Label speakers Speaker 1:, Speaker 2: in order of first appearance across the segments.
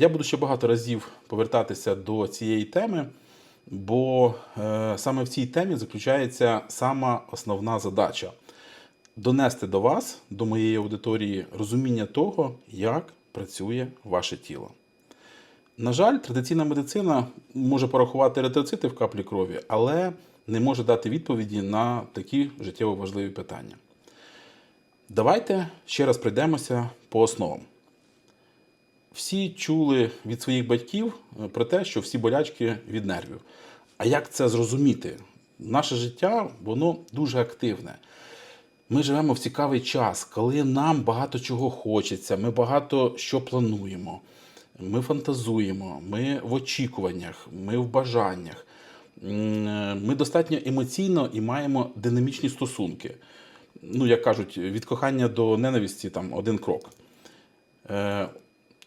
Speaker 1: Я буду ще багато разів повертатися до цієї теми, бо е, саме в цій темі заключається сама основна задача донести до вас, до моєї аудиторії, розуміння того, як працює ваше тіло. На жаль, традиційна медицина може порахувати еритроцити в каплі крові, але не може дати відповіді на такі життєво важливі питання. Давайте ще раз пройдемося по основам. Всі чули від своїх батьків е, про те, що всі болячки від нервів. А як це зрозуміти? Наше життя воно дуже активне. Ми живемо в цікавий час, коли нам багато чого хочеться, ми багато що плануємо, ми фантазуємо, ми в очікуваннях, ми в бажаннях. Е, Ми достатньо емоційно і маємо динамічні стосунки. Ну, як кажуть, від кохання до ненависті там один крок.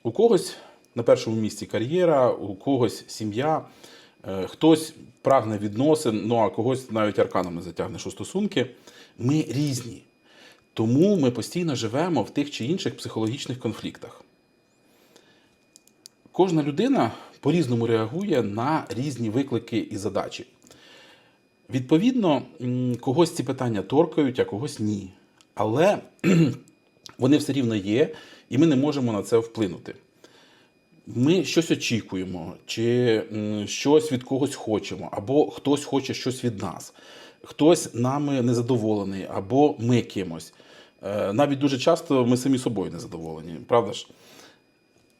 Speaker 1: У когось на першому місці кар'єра, у когось сім'я, е, хтось прагне відносин, ну а когось навіть арканами затягнеш у стосунки. Ми різні. Тому ми постійно живемо в тих чи інших психологічних конфліктах. Кожна людина по-різному реагує на різні виклики і задачі. Відповідно, когось ці питання торкають, а когось ні. Але вони все рівно є, і ми не можемо на це вплинути. Ми щось очікуємо, чи щось від когось хочемо, або хтось хоче щось від нас, хтось нами незадоволений, або ми кимось. Е, Навіть дуже часто ми самі собою незадоволені, правда ж?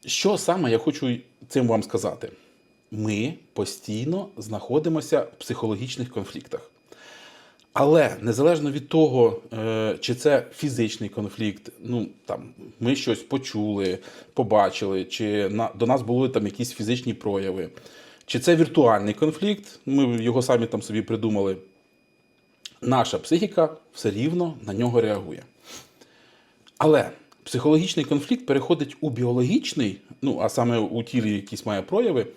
Speaker 1: Що саме я хочу цим вам сказати? Ми постійно знаходимося в психологічних конфліктах. Але незалежно від того, е, чи це фізичний конфлікт, ну там ми щось почули, побачили, чи на, до нас були там якісь фізичні прояви, чи це віртуальний конфлікт, ми його самі там собі придумали. Наша психіка все рівно на нього реагує. Але психологічний конфлікт переходить у біологічний, ну а саме у тілі якісь має прояви,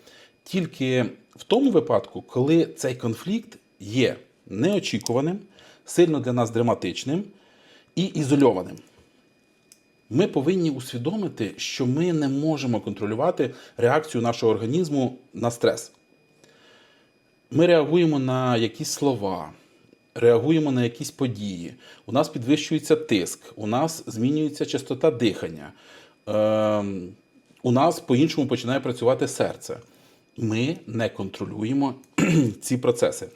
Speaker 1: тільки в тому випадку, коли цей конфлікт є неочікуваним, сильно для нас драматичним і ізольованим. Ми повинні усвідомити, що ми не можемо контролювати реакцію нашого організму на стрес. Ми реагуємо на якісь слова, реагуємо на якісь події. У нас підвищується тиск, у нас змінюється частота дихання, ем, у нас по-іншому починає працювати серце. Ми не контролюємо ці процеси.